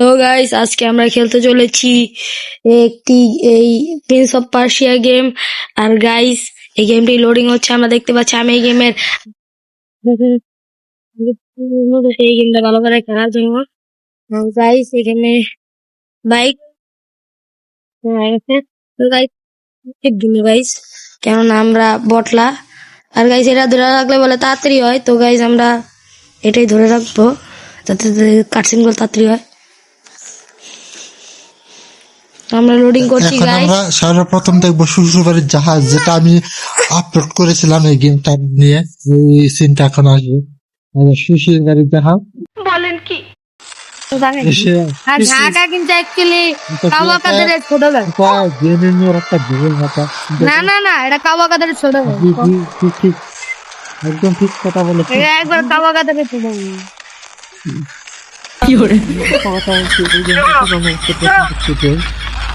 তো গাইস আজকে আমরা খেলতে চলেছি একটি এই প্রিন্স অফ পার্সিয়া গেম আর গাইস এই গেমটি লোডিং হচ্ছে, আমরা দেখতে পাচ্ছি, আমি এই গেমের এই গেমটা ভালো করে খেলার জন্য। গাইস এখানে বাইক তো গাইস গাইস কেননা আমরা বটলা। আর গাইস এটা ধরে রাখলে বলে তাড়াতাড়ি হয়। তো গাইস আমরা এটাই ধরে রাখব যাতে কাটসিনগুলো তাড়াতাড়ি হয়। আমরা লোডিং করছি আমরা সর্বপ্রথম দেখব শ্বশুরবাড়ির জাহাজ যেটা আমি আপলোড করেছিলাম এই গেমটা নিয়ে। এই সিনটা এখন আসবে। শ্বশুর বাড়ির জাহাজ। এসে আর ঢাকা কিন্তু অ্যাকচুয়ালি এটা কি ছোট না না না এটা কাওয়াকাদের ছোট একদম ঠিক কথা বলেছি একবার কাওয়াকাদের ছোট ভাই কথা বলছি এই গেমটা কীভাবে করতে করতে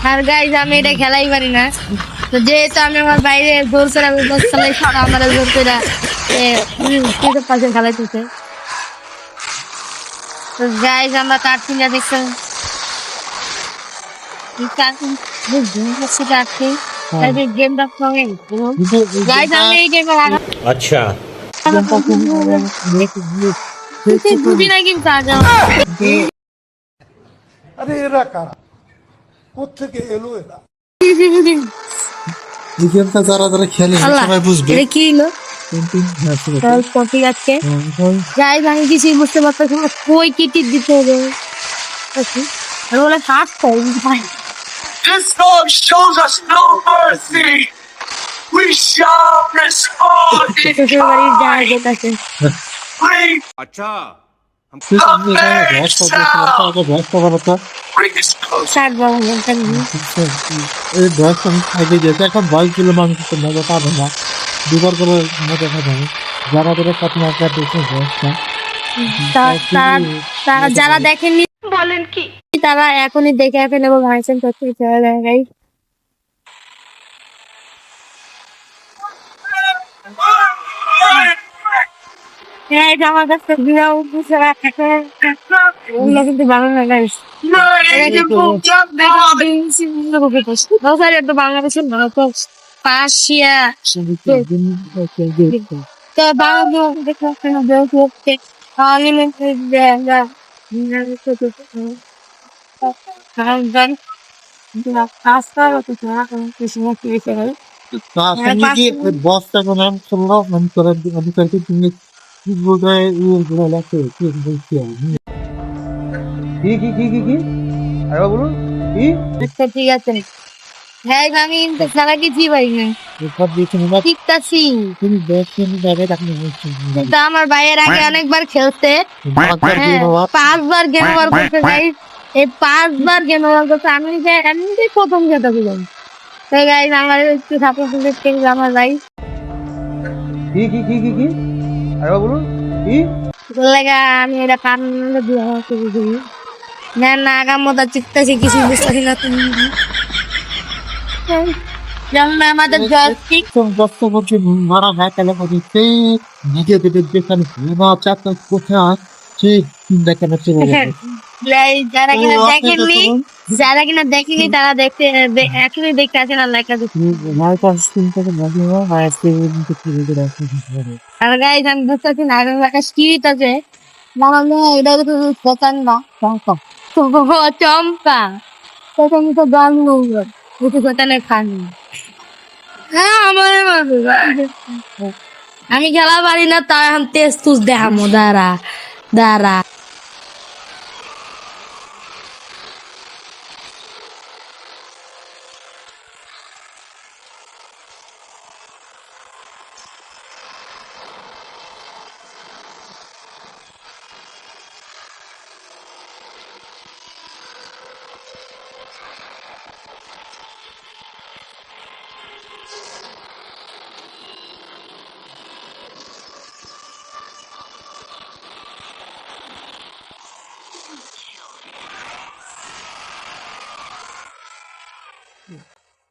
আর গাইজ আমি এটা খেলাই পারি না। তো যেহেতু আমি আমার বাইরে জোর করে আমি দশ চালাই আমার জোর করে পাশে খেলাইতেছে। তো গাইজ আমরা কার্টুন যা দেখতে গেমটা আরে এরা কারা কোথেকে এলো এরা এই গেমটা যারা যারা খেলে সবাই বুঝবে এটা কি We in দুবার করে মজা পাবে। যারা কত দেখে তারা যারা দেখেননি বলেন কি? তারা এখনই দেখে এখন এবং হাসেন সত্যি চলে যায় guys। হ্যাঁ এটা আমার কাছে বিরাও বুঝে রাখে ওগুলো কিন্তু ভালো। এটা তো বাংলাদেশের ভারত পাশিয়া। তো বাংলা কি করার তুমি কি ইয়ে লাগছে কি বলছি আমি? কি কি কি কি কি? আরে বলুন কি? আচ্ছা ঠিক আছে। হ্যাঁ আমি সারা কিছুই পারি না। আমার ভাইয়ের আগে অনেকবার খেলতে হ্যাঁ। পাঁচবার গেম ওভার করতে যাই এই পাঁচবার গেম করতে আমি যে প্রথম পেলাম তো গাইজ আমার একটু সাপোর্ট দিতে আমার ভাই কি কি কি কি কি? আরে বলুন কি? লাগা আমি এটা কান্না দিয়ে আমার করি না না আগাম মতো চিত্তাছি কিছু বুঝতেছি না তুমি। যেমন আমাদের জয়স্টিক বছর মারা হয় তাহলে বলছি সেই নিজেদের যেখানে ভুনা চাকর কোথায়? সেই চিন্তা কেন চলে যারা কিনা দেখেননি যারা কিনা দেখেনি তারা দেখতে এখনই দেখতে আসেন আল্লাহ কাছে আমার কাছে চিন্তা করে ভাবি না আর গাইজ আমি না আগাম একটা স্কিট আছে মনে হয় এটা তো দোকান না চম্পা চম্পা। তখন তো গান দোকানে খান। হ্যাঁ আমার আমি খেলা পারি না তাই এখন তেজ তুজ দেখামো দাঁড়া দাঁড়া।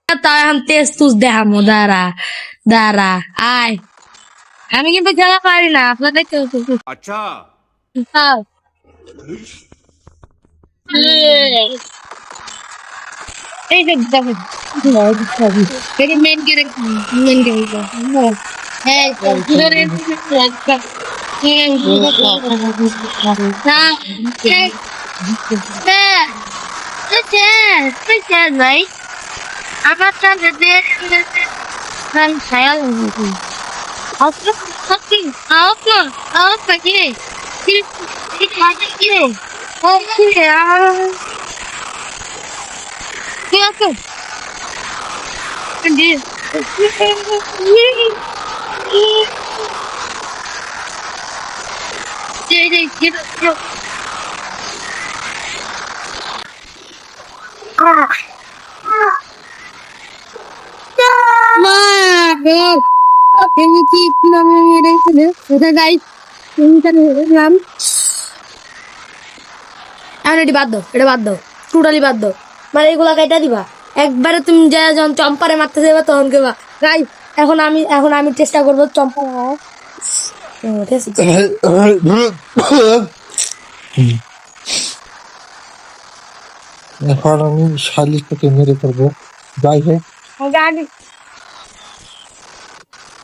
তাই আমি তেজ তুজ দেখামো দাঁড়া দাঁড়া আয় আমি কিন্তু খেলা পারি না আপনার দেখতে আচ্ছা এই যে দেখো এটা মেন গেরে মেন গেরে হ্যাঁ হ্যাঁ হ্যাঁ হ্যাঁ Arkadaşlar dediğimde ben hayal ediyorum. Aslında sakın ağlatma. Ağlatma gire. Gire. Gire. Gire. ya. Gire atın. Gire. Gire. Gire. Gire. Ah. এখন এটি বাদ দাও এটা বাদ দাও। টোটালি বাদ দাও। মানে এগুলা কেটে দিবা? একবারে তুমি যা যখন চম্পারে মারতে যাবে তখন কেবা গাই এখন আমি এখন আমি চেষ্টা করব চম্পা এখন আমি শালিশটাকে মেরে ফেলব। যাই হোক।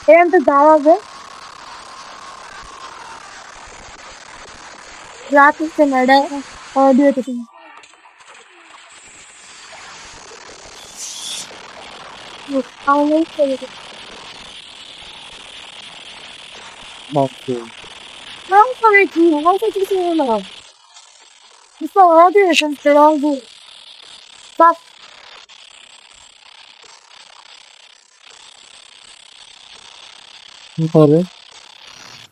গাড়ি এরকম তো যাওয়া হবে রাত করে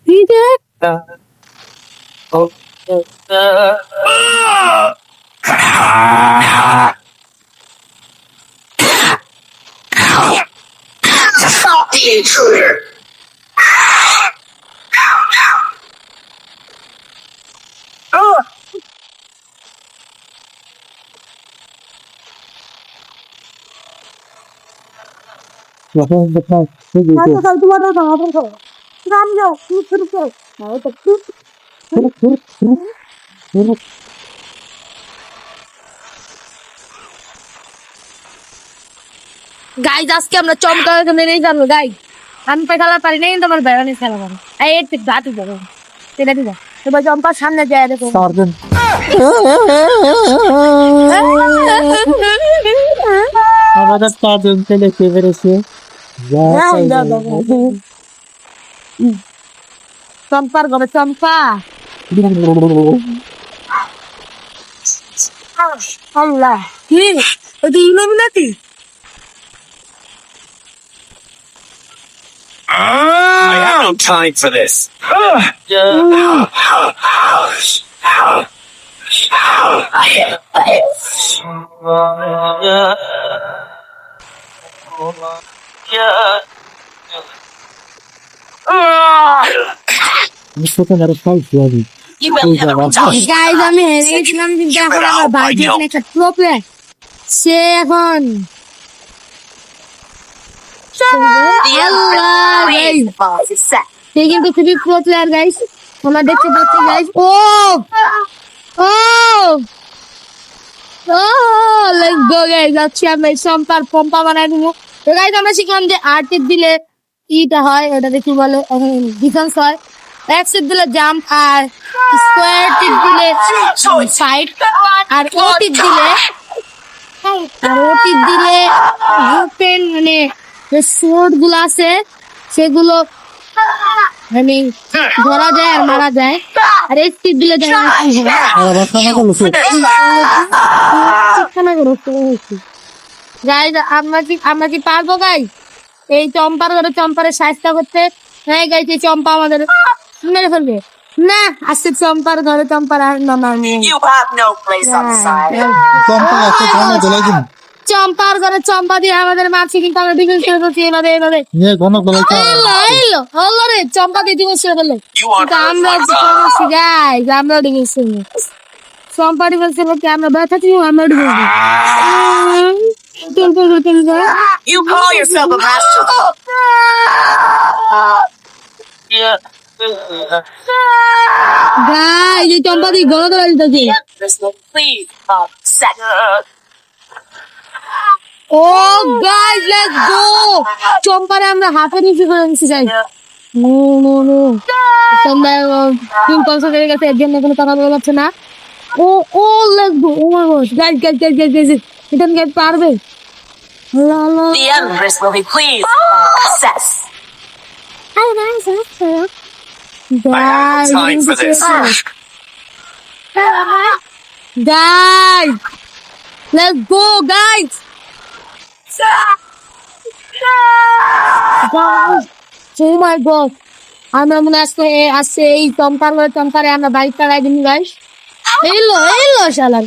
Dite? Stop the intruder! যখন দেখা ঠিক আছে Guarda গাইজ আজকে আমরা চমকা এখানে গাই আমি তো খেলা পারি নাই তোমার বেড়ানি খেলা পারি এই এর থেকে দাঁতই দেবো সেটা দিবা এবার চম্পার সামনে যায় দেখো। আমাদের চারজন ছেলে কে বেড়েছে? যা হ্যাঁ, চাই দাও, দাও। দাও, চম্পার ঘরে চম্পা আল্লাহ কি ওটা Illuminati I have no time for this. আমি সেখানে আরও পাইছি আমি You will never die. Guys আমি হেরে গেছিলাম কিন্তু এখন আমার এখানে একটা প্রো প্লেয়ার সে এখন। সে কিন্তু খুবই প্রো প্লেয়ার গাইস তোমরা দেখতে পাচ্ছ গাইস ও! ও! ও লেটস গো যাচ্ছি আমরা এই সম্পার পম্পা বানাই দেবো। তো গাইস আমরা শিখলাম যে আর্টের দিলে ইটা হয় এটা দেখি বলে? ডিফেন্স হয়। এক টিপ দিলে জাম্প আর স্কোয়ার টিপ দিলে ফাইট আর ও টিপ দিলে আর ও টিপ দিলে ওপেন মানে যে সোর্ডগুলো আছে সেগুলো মানে ধরা যায় আর মারা যায়। আর এই টিপ দিলে দেখা যায় কি গাই আমরা কি আমরা কি পারব গাই এই চম্পার ঘরে চম্পারের সাহায্য করতে। হ্যাঁ গাইছে চম্পা আমাদের মেরে ফেলবে। না আজকে চম্পার ঘরে চম্পার আর চম্পার ঘরে চম্পা দিয়ে আমাদের মাছি কিন্তু আমরা ডিফেন্স করে করছি এভাবে এভাবে হলো রে চম্পা দিয়ে ডিফেন্স করে ফেললে। আমরা গাই আমরা ডিফেন্স করব। চম্পা ডিফেন্স করতে আমরা ব্যথা দিব? আমরা ডিফেন্স করব। You call yourself a master. Yeah. Guys এই চম্পা দিয়ে গলা ধরে দিতেছি Please, uh, set. ও গাইজ লেটস গো চম্পারে আমরা হাতে নিচে করে দিচ্ছি গাইজ নো নো নো তোমরা টিম কনসার্ট হয়ে গেছে এর জন্য কোনো কথা বলা যাচ্ছে না ও ও গো ও my god guys guys guys guys এটা গাইজ পারবে The Empress will be pleased. Oh! Assess. Guys, time for this. guys, let's go, guys. Guys, oh my god. আমরা মনে হয় আজকে আজকে এই চমকার করে চমকারে আমরা বাইক চালাই দিন গাইস এলো এলো শালার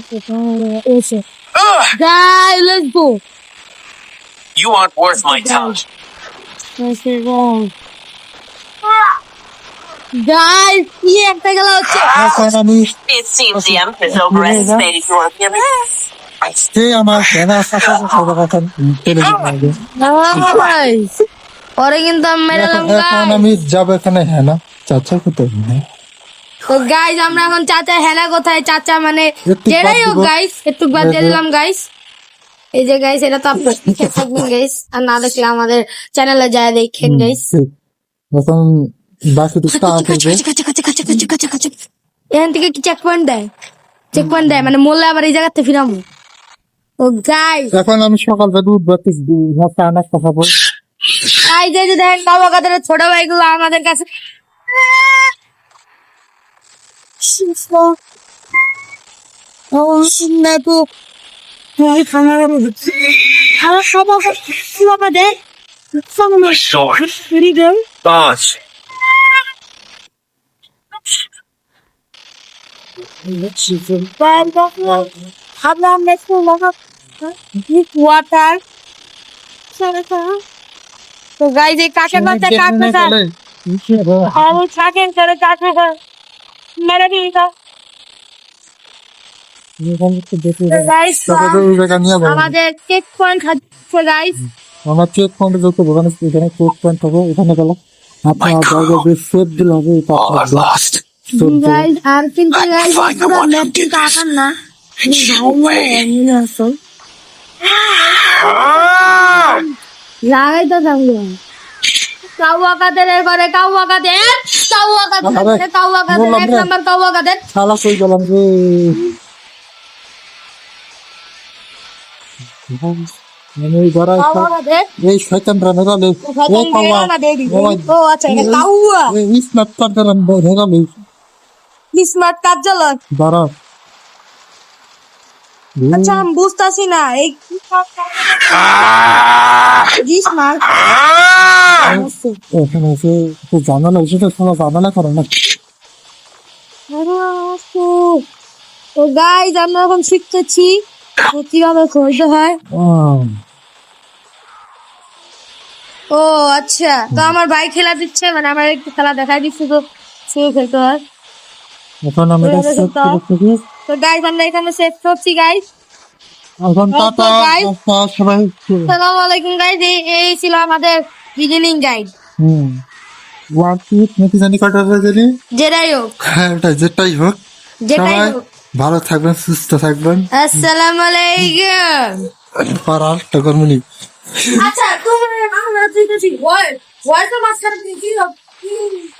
এসে Ugh, guy let's go you aren't worth my time. Guys কি একটা খেলা হচ্ছে It seems the Empress overestimated your abilities. আজকে আমার সেনা শাসক সর্বপ্রথম টেলিভিশন Guys, পরে কিন্তু আমি মেরে এখন guys। আমি যাব এখানে হ্যাঁ না চাচা কোথায় তো গাইজ আমরা এখন চাচা হেনা কোথায়? চাচা মানে যেটাই হোক গাইস একটু বাদ দিয়ে দিলাম গাইস এই যে গাইস এটা তো আপনার থাকবেন গাইস আর না দেখলে আমাদের চ্যানেলে যায় দেখেন গাইস এখন টুকটা আসবে এখান থেকে কি চেক পয়েন্ট দেয়। চেক পয়েন্ট দেয় মানে মোল্লা আবার এই জায়গাতে ফিরামু। তো গাইস এখন আমি সকালবেলা দুধ দিই ভাষা আনাজ কথা বল গাইস এই যে দেখেন বাবা কাদের ছোট ভাইগুলো আমাদের কাছে না তো খাওয়া খাওয়া খাওয়া দেয় Short. Pretty good. Boss. ভাবলাম একটু ওয়াটার তো গাইজ এই কাকে কাছে কাটতে চান থাকেন করে কাকে গাইজ আমাদের চেক পয়েন্ট হচ্ছে চেক পয়েন্ট যত দোকানে এখানে চেক পয়েন্ট হবে এখানে গেল। আপনার জায়গায় যে সেট দিলে হবে আর কিন্তু না. লাগাই তো কাউয়া কাদের করে কাউয়া কাদের কাউয়া কাদের আরে, কাউয়া কাদের এক নাম্বার কাউয়া কাদের শালা কই গেলাম রে? এই গড়াই এই শয়তান রানে গেলে এই ও আচ্ছা এটা কাউয়া। এই স্মার্ট কার্ড গেলাম স্মার্ট কার্ড চালান দাঁড়া। আচ্ছা আমি বুঝতাছি না এই এখানে এসে জানালা করে না তো গাইজ আমরা এখন শিখতেছি কীভাবে হয়। ও আচ্ছা। তো আমার ভাই খেলা দিচ্ছে মানে আমার একটু খেলা দেখাই দিচ্ছে তো সে খেলতে হয়। এখন তো গাইজ আমরা এখানে সেট করছি গাইজ এখন টাটা সালাম আলাইকুম গাইজ এই ছিল আমাদের বিগিনিং গাইড হুম। ওয়ান টু নাকি জানি কটা জানি? যেটাই হোক। হ্যাঁ ওটা যেটাই হোক। যেটাই হোক। ভালো থাকবেন সুস্থ থাকবেন। আসসালামু আলাইকুম। টকরমুনি আচ্ছা তুমি আমরা ঠিক আছে ওয়াই ওয়াই তো মাস্টার কি All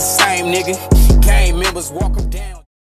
same, nigga. Gang members walk 'em down.